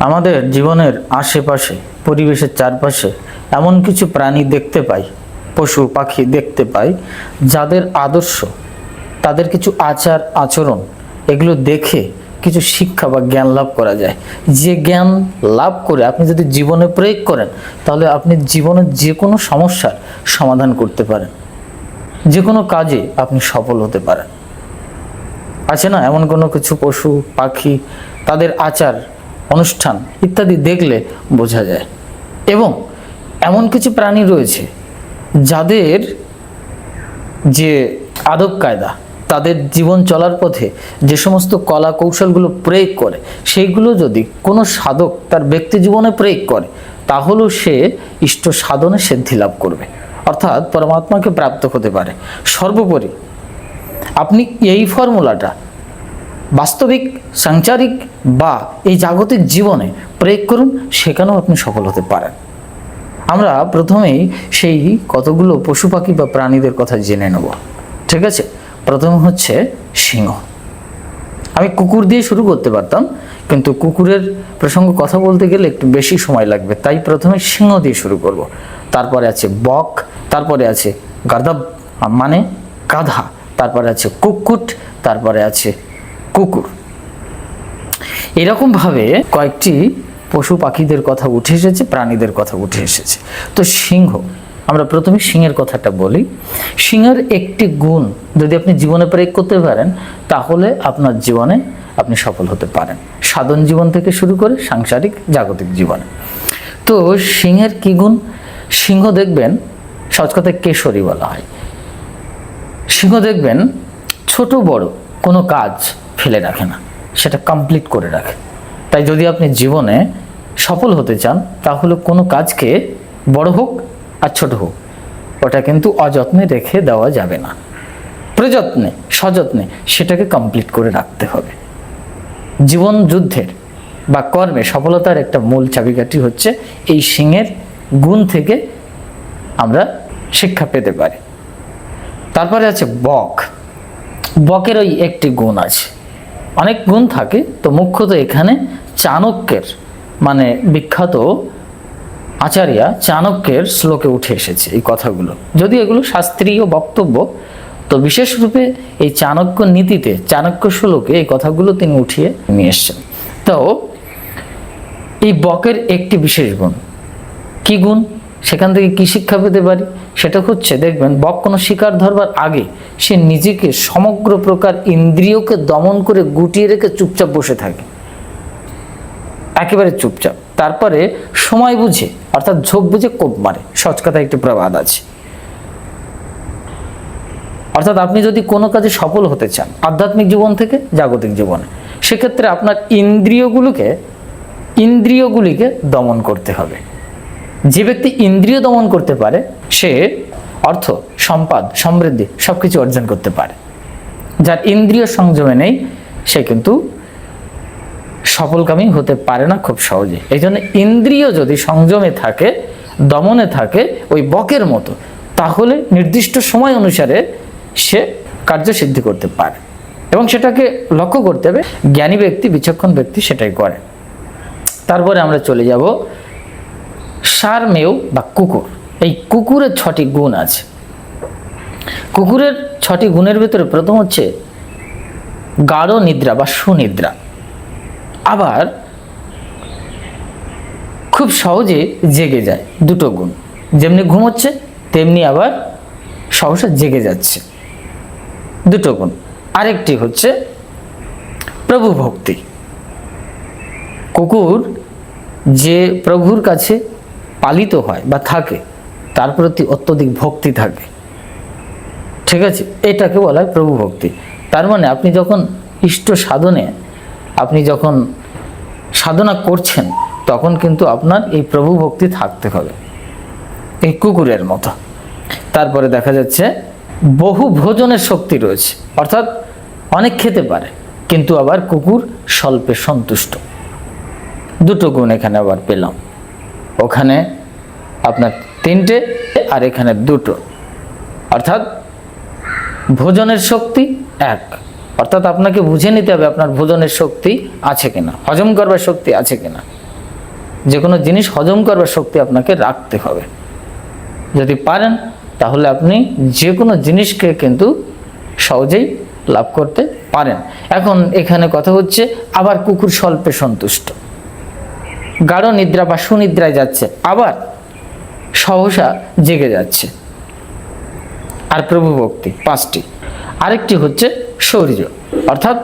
আমাদের জীবনের আশেপাশে, পরিবেশের চারপাশে এমন কিছু প্রাণী দেখতে পাই, পশু, পাখি দেখতে পাই, যাদের আদর্শ, তাদের কিছু আচার, আচরণ, এগুলো দেখে কিছু শিক্ষা বা জ্ঞান লাভ করা যায়। যে জ্ঞান লাভ করে আপনি যদি জীবনে প্রয়োগ করেন, তাহলে আপনি জীবনের যে কোনো সমস্যার সমাধান করতে পারেন। যে কোনো কাজে আপনি সফল হতে পারেন। আছে না? এমন কোনো কিছু পশু, পাখি, তাদের আচার অনুষ্ঠান ইত্যাদি দেখলে বোঝা যায়। এবং এমন কিছু প্রাণী রয়েছে যাদের যে আদব কায়দা, তাদের জীবন চলার পথে যে সমস্ত কলা কৌশলগুলো প্রয়োগ করে সেইগুলো যদি কোনো সাধক তার ব্যক্তি জীবনে প্রয়োগ করে, তাহলেও সে ইষ্ট সাধনে সিদ্ধি লাভ করবে। অর্থাৎ পরমাত্মাকে প্রাপ্ত হতে পারে। সর্বোপরি আপনি এই ফর্মুলাটা বাস্তবিক সাংচারিক বা এই জাগতিক জীবনে প্রয়োগ করুন, সেখানেও আপনি সফল হতে পারেন। আমরা প্রথমেই সেই কতগুলো পশু পাখি বা প্রাণীদের কথা জেনে নেব। ঠিক আছে? প্রথম হচ্ছে সিংহ। আমি কুকুর দিয়ে শুরু করতে পারতাম, কিন্তু কুকুরের প্রসঙ্গ কথা বলতে গেলে একটু বেশি সময় লাগবে, তাই প্রথমে সিংহ দিয়ে শুরু করব। তারপরে আছে বক, তারপরে আছে গার্দা মানে গাধা, তারপরে আছে কুকুট, তারপরে আছে কুকুর। এরকমভাবে কয়েকটি পশু পাখিদের কথা উঠে এসেছে, প্রাণীদের কথা উঠে এসেছে। তো সিংহ, আমরা প্রথমে সিংহের কথাটা বলি। সিংহের একটি গুণ যদি আপনি জীবনে প্রয়োগ করতে পারেন, তাহলে আপনার জীবনে আপনি সফল হতে পারেন। সাধন জীবন থেকে শুরু করে সাংসারিক, জাগতিক জীবনে। তো সিংহের কি গুণ? সিংহ দেখবেন সচ কথায় কেশরী বলা হয়। সিংহ দেখবেন, ছোট বড় কোনো কাজ ফেলে রাখে না, সেটা কমপ্লিট করে রাখে। তাই যদি আপনি জীবনে সফল হতে চান, তাহলে কোনো কাজকে বড় হোক আর ছোট হোক, ওটা কিন্তু অযত্নে রেখে দেওয়া যাবে না। প্রযত্নে, সযত্নে সেটাকে কমপ্লিট করে রাখতে হবে। জীবন যুদ্ধের বা কর্মে সফলতার একটা মূল চাবিকাঠি হচ্ছে এই সিংহের গুণ থেকে আমরা শিক্ষা পেতে পারি। তারপরে আছে বক। বকের ওই একটি গুণ আছে। অনেক গুণ থাকে। তো মুখ্যত এখানে চাণক্যের মানে বিখ্যাত আচার্যা চাণক্যের শ্লোকে উঠে এসেছে এই কথাগুলো। যদি এগুলো শাস্ত্রীয় বক্তব্য, তো বিশেষ রূপে এই চাণক্য নীতিতে, চাণক্য শ্লোকে এই কথাগুলো তিনি উঠিয়ে নিয়ে এসছেন। তো এই বকের একটি বিশেষ গুণ, কি গুণ? সেখান থেকে কি শিক্ষা পেতে পারি? সেটা হচ্ছে, দেখবেন, বক কোনো শিকার ধরবার আগে সে নিজেকে সমগ্র প্রকার ইন্দ্রিয়কে দমন করে গুটিয়ে রেখে চুপচাপ বসে থাকে। একেবারে চুপচাপ। তারপরে সময় বুঝে, অর্থাৎ ঝোঁক বুঝে কোপ মারে। সচ কথা একটি প্রবাদ আছে। অর্থাৎ আপনি যদি কোনো কাজে সফল হতে চান, আধ্যাত্মিক জীবন থেকে জাগতিক জীবনে, সেক্ষেত্রে আপনার ইন্দ্রিয়গুলোকে, ইন্দ্রিয়গুলিকে দমন করতে হবে। যে ব্যক্তি ইন্দ্রিয় দমন করতে পারে, সে অর্থ, সম্পদ, সমৃদ্ধি সব কিছু অর্জন করতে পারে। যার ইন্দ্রিয় সংযমে নেই, সে কিন্তু সফলকামী হতে পারে না খুব সহজে। এই জন্য ইন্দ্রিয় যদি সংযমে থাকে, দমনে থাকে, ওই বকের মতো, তাহলে নির্দিষ্ট সময় অনুসারে সে কার্যসিদ্ধি করতে পারে। এবং সেটাকে লক্ষ্য করতে হবে, জ্ঞানী ব্যক্তি, বিচক্ষণ ব্যক্তি সেটাই করে। তারপরে আমরা চলে যাব সারমেয় বা কুকুর। এই কুকুরের ছটি গুণ আছে। কুকুরের ছটি গুণের ভিতরে প্রথম হচ্ছে গাঢ় নিদ্রা বা সুনিদ্রা। আবার খুব সহজে জেগে যায় দুটো গুণ। যেমনি ঘুমোচ্ছে তেমনি আবার সহসা জেগে যাচ্ছে। দুটো গুণ। আরেকটি হচ্ছে প্রভু ভক্তি কুকুর যে প্রভুর কাছে পালিত হয় বা থাকে, তার প্রতি অত্যধিক ভক্তি থাকে। ঠিক আছে? এটাকে বলা হয় প্রভু ভক্তি। তার মানে আপনি যখন ইষ্ট সাধনে, আপনি যখন সাধনা করছেন, তখন কিন্তু আপনার এই প্রভু ভক্তি থাকতে হবে। এই কুকুরের মতো। তারপরে দেখা যাচ্ছে, বহু ভোজনের শক্তি রয়েছে। অর্থাৎ অনেক খেতে পারে, কিন্তু আবার কুকুর স্বল্পে সন্তুষ্ট। দুটো গুণ এখানে আবার পেলাম। ওখানে আপনার তিনটে আর এখানে দুটো। অর্থাৎ ভোজনের শক্তি এক। অর্থাৎ আপনাকে বুঝে নিতে হবে আপনার ভোজনের শক্তি আছে কিনা, হজম করবার শক্তি আছে কিনা। যে কোনো জিনিস হজম করবার শক্তি আপনাকে রাখতে হবে। যদি পারেন, তাহলে আপনি যে কোনো জিনিসকে কিন্তু সহজেই লাভ করতে পারেন। এখন এখানে কথা হচ্ছে, আবার কুকুর স্বল্পে সন্তুষ্ট। গাঢ় নিদ্রা বা সুনিদ্রায় যাচ্ছে, আবার সহসা জেগে যাচ্ছে। আর প্রভুভক্তি পাঁচটি। আরেকটি হচ্ছে শৌর্য, অর্থাৎ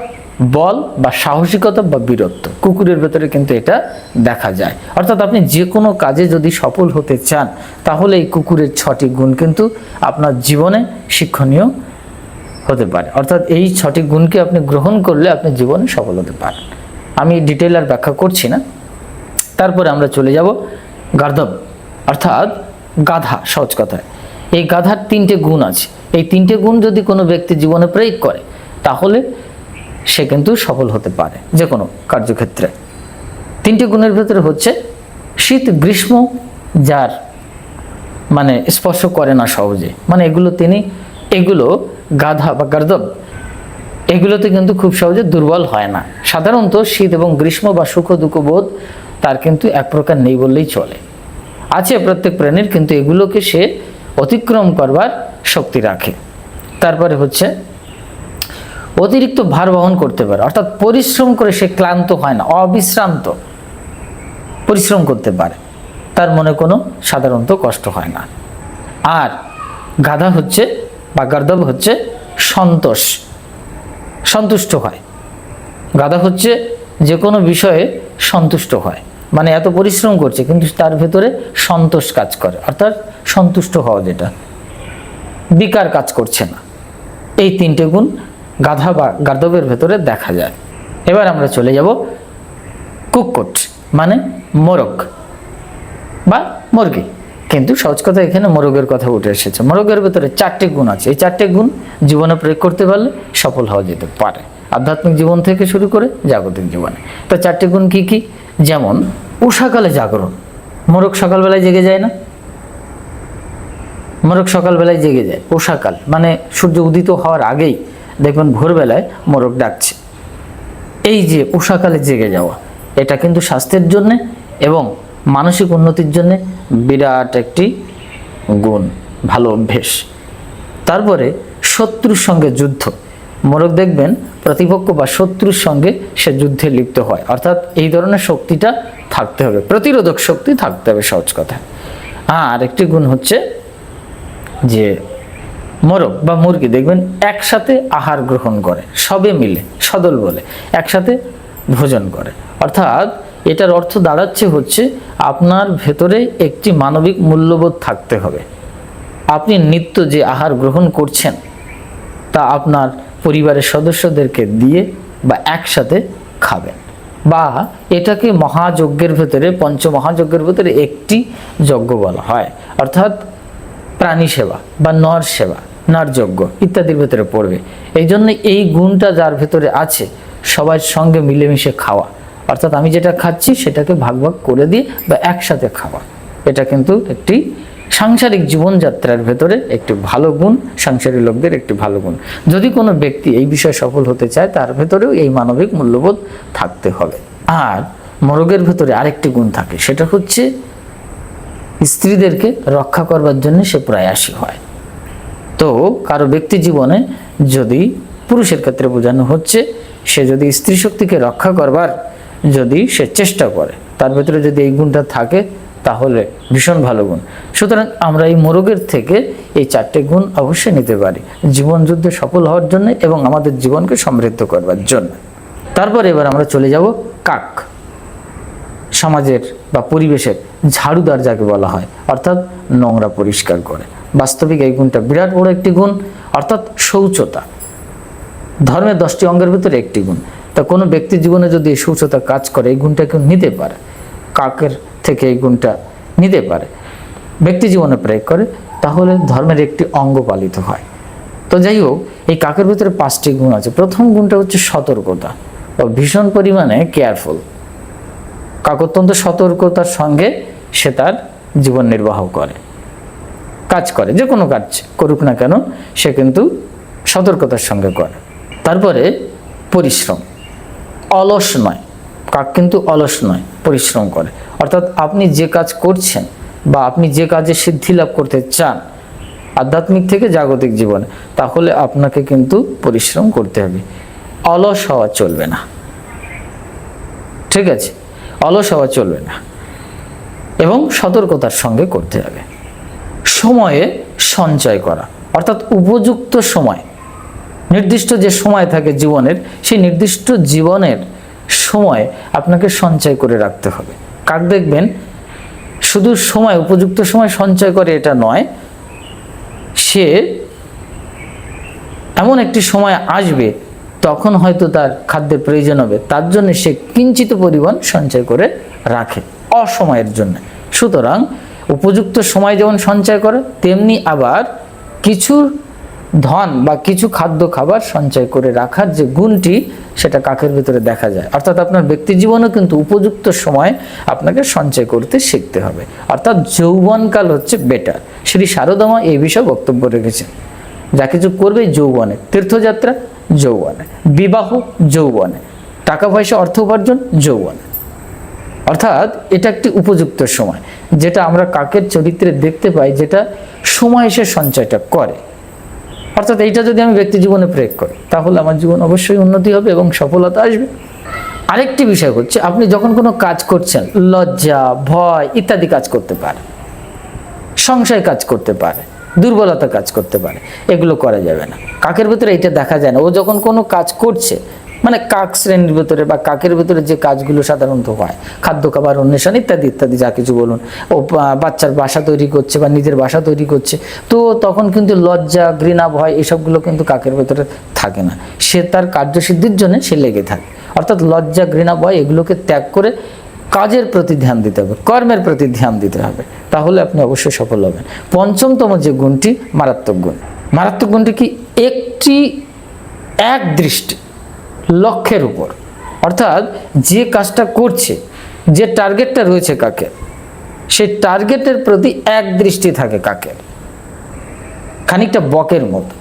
বল বা সাহসিকতা বা বীরত্ব। কুকুরের ভেতরে কিন্তু এটা দেখা যায়। অর্থাৎ আপনি যে কোনো কাজে যদি সফল হতে চান, তাহলে এই কুকুরের ছটি গুণ কিন্তু আপনার জীবনে শিক্ষণীয় হতে পারে। অর্থাৎ এই ছটি গুণকে আপনি গ্রহণ করলে আপনি জীবনে সফল হতে পারেন। আমি ডিটেল আর ব্যাখ্যা করছি না। তারপরে আমরা চলে যাব গার্ধব, অর্থাৎ গাধা, সহজ কথায়। এই গাধার তিনটে গুণ আছে। এই তিনটে গুণ যদি কোনো ব্যক্তি জীবনে প্রয়োগ করে, তাহলে সে কিন্তু সফল হতে পারে যে কোনো কার্যক্ষেত্রে। তিনটে গুণের ভেতরে হচ্ছে শীত, গ্রীষ্ম, যার মানে স্পর্শ করে না সহজে। মানে এগুলো তিনি, এগুলো গাধা বা গার্দব এগুলোতে কিন্তু খুব সহজে দুর্বল হয় না। সাধারণত শীত এবং গ্রীষ্ম বা সুখ দুঃখ বোধ তার কিন্তু এক প্রকার নেই বললেই চলে। আছে প্রত্যেক প্রাণীর, কিন্তু এগুলোকে সে অতিক্রম করবার শক্তি রাখে। তারপরে হচ্ছে অতিরিক্ত ভার বহন করতে পারে, অর্থাৎ পরিশ্রম করে সে ক্লান্ত হয় না, অবিশ্রান্ত পরিশ্রম করতে পারে। তার মনে কোনো সাধারণত কষ্ট হয় না। আর গাধা হচ্ছে বা গার্দব হচ্ছে সন্তোষ, সন্তুষ্ট হয়। গাধা হচ্ছে যে কোনো বিষয়ে সন্তুষ্ট হয়। মানে এত পরিশ্রম করছে, কিন্তু তার ভেতরে সন্তোষ কাজ করে। অর্থাৎ সন্তুষ্ট হওয়া যেটা। বিকার কাজ করছে না। এই তিনটে গুণ গাধা বা গাধবের ভেতরে দেখা যায়। এবার আমরা চলে যাব কুক্কুট মানে মোরগ বা মুরগি। কিন্তু সহজ কথা এখানে মোরগের কথা উঠে এসেছে। মোরগের ভেতরে চারটে গুণ আছে। এই চারটে গুণ জীবনে প্রয়োগ করতে পারলে সফল হওয়া যেতে পারে। আধ্যাত্মিক জীবন থেকে শুরু করে জাগতিক জীবনে। তো চারটে গুণ কি কি? যেমন উষাকালে জাগরণ। মোরগ সকালবেলায় জেগে যায় না? মোরগ সকালবেলায় জেগে যায়। উষাকাল মানে সূর্য উদিত হওয়ার আগেই দেখবেন ভোরবেলায় মোরগ ডাকছে। এই যে উষাকালে জেগে যাওয়া, এটা কিন্তু স্বাস্থ্যের জন্য এবং মানসিক উন্নতির জন্য বিরাট একটি গুণ, ভালো অভ্যেস। তারপরে শত্রুর সঙ্গে যুদ্ধ। মোরগ দেখবেন প্রতিপক্ষ বা শত্রুর সঙ্গে সে যুদ্ধে লিপ্ত হয়। অর্থাৎ এই ধরনের শক্তিটা থাকতে হবে। প্রতিরোধক শক্তি থাকতে হবে সহজ কথা। আর একটি গুণ হচ্ছে যে মোরগ বা মুরগি দেখবেন একসাথে আহার গ্রহণ করে, সবে মিলে, সদল বলে, একসাথে ভোজন করে। অর্থাৎ এটার অর্থ দাঁড়াচ্ছে হচ্ছে আপনার ভেতরে একটি মানবিক মূল্যবোধ থাকতে হবে। আপনি নিত্য যে আহার গ্রহণ করছেন, তা আপনার পরিবারের সদস্যদেরকে দিয়ে বা একসাথে খাবেন বা এটাকে মহাযজ্ঞের ভেতরে, পঞ্চমহাযজ্ঞের ভেতরে একটি যজ্ঞ বলা হয়। অর্থাৎ প্রাণী সেবা বা নর সেবা, নর যজ্ঞ ইত্যাদির ভেতরে পড়বে। এই জন্য এই গুণটা যার ভেতরে আছে, সবার সঙ্গে মিলেমিশে খাওয়া। অর্থাৎ আমি যেটা খাচ্ছি সেটাকে ভাগ ভাগ করে দিয়ে বা একসাথে খাওয়া। এটা কিন্তু একটি সাংসারিক জীবনযাত্রার ভেতরে একটি ভালো গুণ, সাংসারিক লোকদের একটি ভালো গুণ। যদি কোনো ব্যক্তি এই বিষয়ে সফল হতে চায়, তার ভেতরেও এই মানবিক মূল্যবোধ থাকতে হবে। আর মোরগের ভেতরে আরেকটি গুণ থাকে, সেটা হচ্ছে স্ত্রীদেরকে রক্ষা করবার জন্য সে প্রয়াসী হয়। তো কারও ব্যক্তি জীবনে যদি পুরুষের ক্ষেত্রে বোঝানো হচ্ছে, সে যদি স্ত্রী শক্তিকে রক্ষা করবার যদি সে চেষ্টা করে, তার ভেতরে যদি এই গুণটা থাকে তাহলে ভীষণ ভালো গুণ। সুতরাং আমরা এই মোরগের থেকে এই চারটে গুণ অবশ্যই নিতে পারি। জীবন যুদ্ধে সফল হওয়ার জন্য এবং আমাদের জীবনকে সমৃদ্ধ করবার জন্য। তারপর এবার আমরা চলে যাব কাক। সমাজের বা পরিবেশের ঝাড়ুদার যাকে বলা হয়, অর্থাৎ নোংরা পরিষ্কার করে। বাস্তবিক এই গুণটা বিরাট বড় একটি গুণ, অর্থাৎ শৌচতা। ধর্মের দশটি অঙ্গের ভিতরে একটি গুণ। তা কোনো ব্যক্তির জীবনে যদি এই শৌচতা কাজ করে, এই গুণটা কেউ নিতে পারে। কাকের থেকে এই গুণটা নিতে পারে। ব্যক্তি জীবনে প্রয়োগ করে, তাহলে ধর্মের একটি অঙ্গ পালিত হয়। তো যাই হোক, এই কাকের ভিতরে পাঁচটি গুণ আছে। প্রথম গুণটা হচ্ছে সতর্কতা ও ভীষণ পরিমাণে কেয়ারফুল কাক অত্যন্ত সতর্কতার সঙ্গে সে তার জীবন নির্বাহ করে। কাজ করে, যে কোনো কাজ করুক না কেন, সে কিন্তু সতর্কতার সঙ্গে করে। তারপরে পরিশ্রম। অলস নয়। কাক কিন্তু অলস নয়। পরিশ্রম করে। অর্থাৎ আপনি যে কাজ করছেন বা আপনি যে কাজে সিদ্ধি লাভ করতে চান, আধ্যাত্মিক থেকে জাগতিক জীবনে, তাহলে আপনাকে কিন্তু পরিশ্রম করতে হবে। অলস হওয়া চলবে না। ঠিক আছে? অলস হওয়া চলবে না। এবং সতর্কতার সঙ্গে করতে হবে। সময়ে সঞ্চয় করা। অর্থাৎ উপযুক্ত সময়। নির্দিষ্ট যে সময় থাকে জীবনের, সেই নির্দিষ্ট জীবনের সময় আপনাকে সঞ্চয় করে রাখতে হবে। কাক দেখবেন, শুধু সময়, উপযুক্ত সময় সঞ্চয় করে এটা নয়, সে এমন একটি সময় আসবে, তখন হয়তো তার খাদ্যের প্রয়োজন হবে। তার জন্য সে কিঞ্চিত পরিমাণ সঞ্চয় করে রাখে, অসময়ের জন্য। সুতরাং উপযুক্ত সময় যেমন সঞ্চয় করে, তেমনি আবার কিছু ধন বা কিছু খাদ্য খাবার সঞ্চয় করে রাখার যে গুণটি, সেটা কাকের ভিতরে দেখা যায়? অর্থাৎ আপনার ব্যক্তি জীবনেও কিন্তু উপযুক্ত সময় আপনাকে সঞ্চয় করতে শিখতে হবে। অর্থাৎ যৌবনকাল হচ্ছে বেটার শ্রী শারদমা এই বিষয়ে বক্তব্য রেখেছেন। যা কিছু করবে যৌবনে। তীর্থযাত্রা, যৌবনে। বিবাহ, যৌবনে। টাকা পয়সা, অর্থ উপার্জন, যৌবনে। অর্থাৎ এটা একটি উপযুক্ত সময়। যেটা আমরা কাকের চরিত্রে দেখতে পাই, যেটা সময় এসে সঞ্চয়টা করে। অর্থাৎ এইটা যদি আমি ব্যক্তি জীবনে প্রয়োগ করি, তাহলে আমার জীবন অবশ্যই উন্নতি হবে এবং সফলতা আসবে। আরেকটি বিষয় হচ্ছে, আপনি যখন কোনো কাজ করছেন, লজ্জা, ভয় ইত্যাদি কাজ করতে পারে, সংশয় কাজ করতে পারে, দুর্বলতা কাজ করতে পারে, এগুলো করা যাবে না। কাকের ভেতরে এটা দেখা যায় না। ও যখন কোনো কাজ করছে মানে কাক শ্রেণির ভেতরে বা কাকের ভেতরে যে কাজগুলো সাধারণত হয়, খাদ্য খাবার অন্বেষণ ইত্যাদি ইত্যাদি যা কিছু বলুন। ও বাচ্চার বাসা তৈরি করছে বা নিজের বাসা তৈরি করছে, তো তখন কিন্তু লজ্জা, ঘৃণা, ভয় এসবগুলো কিন্তু কাকের ভেতরে থাকে না। সে তার কার্যসিদ্ধির জন্য সে লেগে থাকে। অর্থাৎ লজ্জা, ঘৃণা, ভয় এগুলোকে ত্যাগ করে কাজের প্রতি ধ্যান দিতে হবে, কর্মের প্রতি ধ্যান দিতে হবে। তাহলে আপনি অবশ্যই সফল হবেন। পঞ্চমতম যে গুণটি, মারাত্মক গুণ। মারাত্মক গুণটি কি? একটি, এক দৃষ্টি। লক্ষ্যের উপর। অর্থাৎ যে কাজটা করছে, যে টার্গেটটা রয়েছে কাকে, সেই টার্গেটের প্রতি এক দৃষ্টি থাকে কাকে? খানিকটা বকের মতো।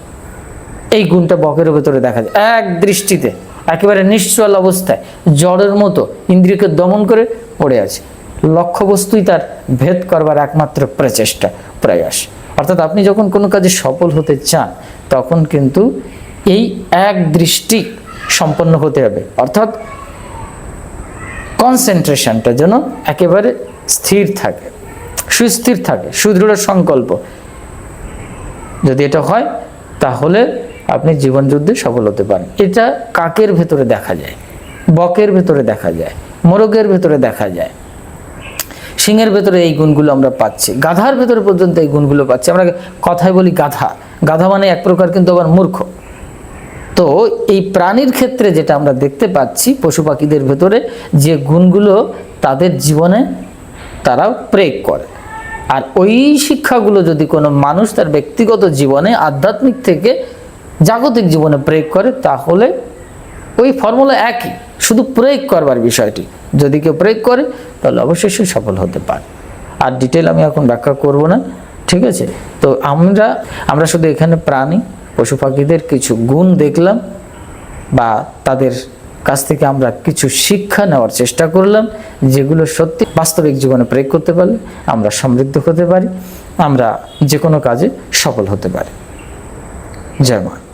এই গুণটা বকের ভেতরে দেখা যায়। এক দৃষ্টিতে, একেবারে নিশ্চল অবস্থায়, জড়ের মতো ইন্দ্রিয়কে দমন করে পড়ে আছে। লক্ষ্যবস্তুই তার ভেদ করবার একমাত্র প্রচেষ্টা, প্রয়াস। অর্থাৎ আপনি যখন কোনো কাজে সফল হতে চান, তখন কিন্তু এই এক দৃষ্টি সম্পন্ন হতে হবে। অর্থাৎ কনসেন্ট্রেশনটা যেন একেবারে স্থির থাকে, সুস্থির থাকে, সুদৃঢ় সংকল্প। যদি এটা হয়, তাহলে আপনি জীবন যুদ্ধে সফল হতে পারেন। এটা কাকের ভেতরে দেখা যায়? বকের ভেতরে দেখা যায়? মোরগের ভেতরে দেখা যায়? সিংহের ভেতরে এই গুণগুলো আমরা পাচ্ছি। গাধার ভেতরে পর্যন্ত এই গুণগুলো পাচ্ছি। আমরা কথায় বলি গাধা। গাধা মানে এক প্রকার কিন্তু আবার মূর্খ। তো এই প্রাণীর ক্ষেত্রে যেটা আমরা দেখতে পাচ্ছি পশু পাখিদের ভেতরে, যে গুণগুলো তাদের জীবনে তারা প্রয়োগ করে। আর ওই শিক্ষাগুলো যদি কোনো মানুষ তার ব্যক্তিগত জীবনে, আধ্যাত্মিক থেকে জাগতিক জীবনে প্রয়োগ করে, তাহলে ওই ফর্মুলা একই। শুধু প্রয়োগ করবার বিষয়টি। যদি কেউ প্রয়োগ করে, তাহলে অবশ্যই সে সফল হতে পারে। আর ডিটেল আমি এখন ব্যাখ্যা করব না, ঠিক আছে? তো আমরা আমরা শুধু এখানে প্রাণী পশু পাখিদের কিছু গুণ দেখলাম বা তাদের কাছ থেকে আমরা কিছু শিক্ষা নেওয়ার চেষ্টা করলাম যেগুলো সত্যি বাস্তবিক জীবনে প্রয়োগ করতে পারলে আমরা সমৃদ্ধ হতে পারি, আমরা যে কোনো কাজে সফল হতে পারি। জয় মা।